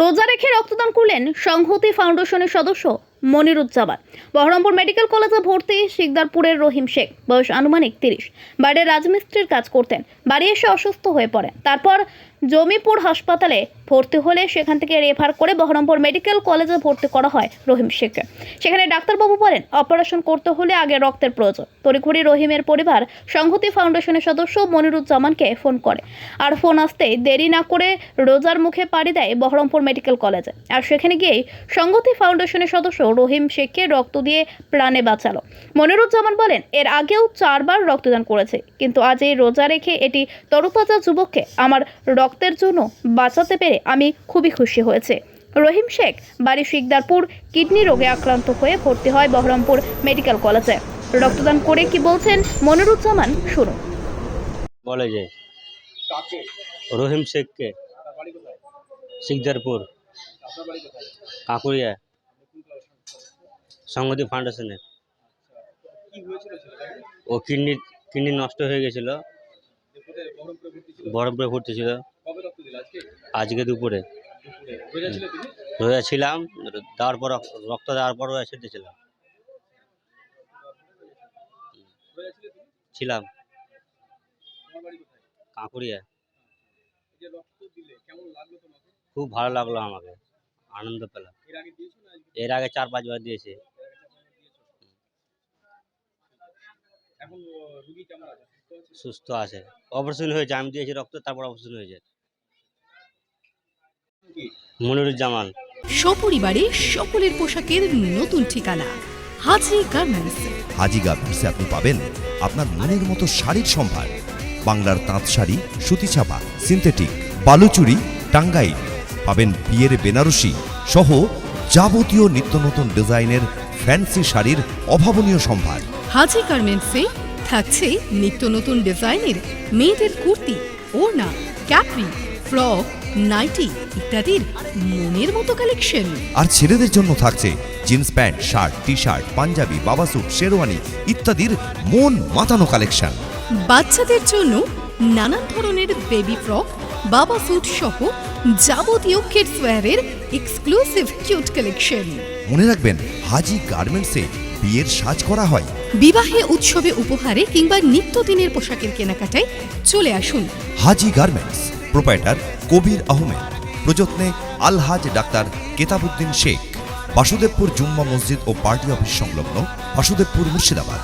রোজা রেখে রক্তদান করলেন সংহতি ফাউন্ডেশনের সদস্য মনিরুজ্জামান। বহরমপুর মেডিকেল কলেজে ভর্তি শিকদারপুরের রহিম শেখ। বয়স আনুমানিক তিরিশ। বাইরে রাজমিস্ত্রির কাজ করতেন। বাড়ি এসে অসুস্থ হয়ে পড়েন। তারপর জমিপুর হাসপাতালে ভর্তি হলে সেখান থেকে রেফার করে বহরমপুর মেডিকেল কলেজে ভর্তি করা হয় রহিম শেখকে। সেখানে ডাক্তারবাবু বলেন অপারেশন করতে হলে আগে রক্তের প্রয়োজন। তড়িঘড়ি রহিমের পরিবার সংহতি ফাউন্ডেশনের সদস্য মনিরুজ্জামানকে ফোন করে। আর ফোন আসতে দেরি না করে রোজার মুখে পাড়ি দেয় বহরমপুর মেডিকেল কলেজে আর সেখানে গিয়েই সংহতি ফাউন্ডেশনের সদস্য রহিম শেখকে রক্ত দিয়ে প্রাণে বাঁচালো। মনিরুজ্জামান বলেন, এর আগেও চারবার রক্তদান করেছে, কিন্তু আজ এই রোজা রেখে এটি তরুতাজা যুবককে আমার রক্তের জন্য বাঁচাতে পেরে আমি খুবই খুশি হয়েছে। রহিম শেখ বাড়ি শিকদারপুর কিডনি রোগে আক্রান্ত হয়ে ভর্তি হয় বহরমপুর মেডিকেল কলেজে। রক্তদান করে কি বলছেন মনিরুজ্জামান? শুনুন। বলে যে রহিম শেখকে। শিকদারপুর। কাকুরিয়া। সংগতি ফাউন্ডেশনে। আচ্ছা কি হয়েছিল ছেলেটাকে ও কিডনি কিডনি নষ্ট হয়ে গেছিল। যে কোথায় বহরমপুরে ভর্তি ছিল বরফে ভর্তি ছিল। আজকে? দুপুরে। রোজা ছিলাম দেওয়ার পর রক- রক্ত দেওয়ার পর রোজা রোজা ছিলাম। তোমার বাড়ি কোথায়? কাকুরিয়া এই যে রক্ত দিলে কেমন লাগল তোমাকে? খুব ভালো লাগল আমাকে আনন্দ পেলাম। এর আগে চার পাঁচবার দিয়েছে। সুস্থ আছে? অপারেশন হয়েছে আমি দিয়েছি রক্ত তারপর অপারেশন হয়েছে। মনিরুজ্জামান। সপরিবারে সকলের পোশাকের নতুন ঠিকানা হাজি গার্মেন্টস। হাজি গার্মেন্টসে আপনি পাবেন আপনার মনের মতো শাড়ির সম্ভার। বাংলার তাঁত শাড়ি সুতি ছাপা সিনথেটিক বালুচুরি টাঙ্গাইল। পাবেন বিয়ের বেনারসি সহ যাবতীয় নিত্য নতুন ডিজাইনের ফ্যান্সি শাড়ির অভাবনীয় সম্ভার। হাজি গার্মেন্টসে থাকছে নিত্য নতুন ডিজাইনের মেয়েদের কুর্তি ওড়না ক্যাপরি ফ্রক নাইটি ইত্যাদির মনের মতো কালেকশন আর ছেলেদের জন্য থাকছে jeans pant shirt T shirt panjabi বাবা স্যুট শেরওয়ানি ইত্যাদির মন মাতানো কালেকশন বাচ্চাদের জন্য নানান ধরনের বেবি ফ্রক বাবা স্যুট সহ যাবতীয় কিডস ওয়্যারের এক্সক্লুসিভ কিউট কালেকশন মনে রাখবেন হাজি গার্মেন্টসে বিয়ের সাজ করা হয়। বিবাহে উৎসবে উপহারে কিংবা নিত্যদিনের পোশাকের কেনাকাটায় চলে আসুন। Haji garments proprietor Kabir Ahmed. প্রযত্নে আলহাজ ডাক্তার কেতাবুদ্দিন শেখ। বাসুদেবপুর জুম্মা মসজিদ ও পার্টি অফিস সংলগ্ন বাসুদেবপুর মুর্শিদাবাদ।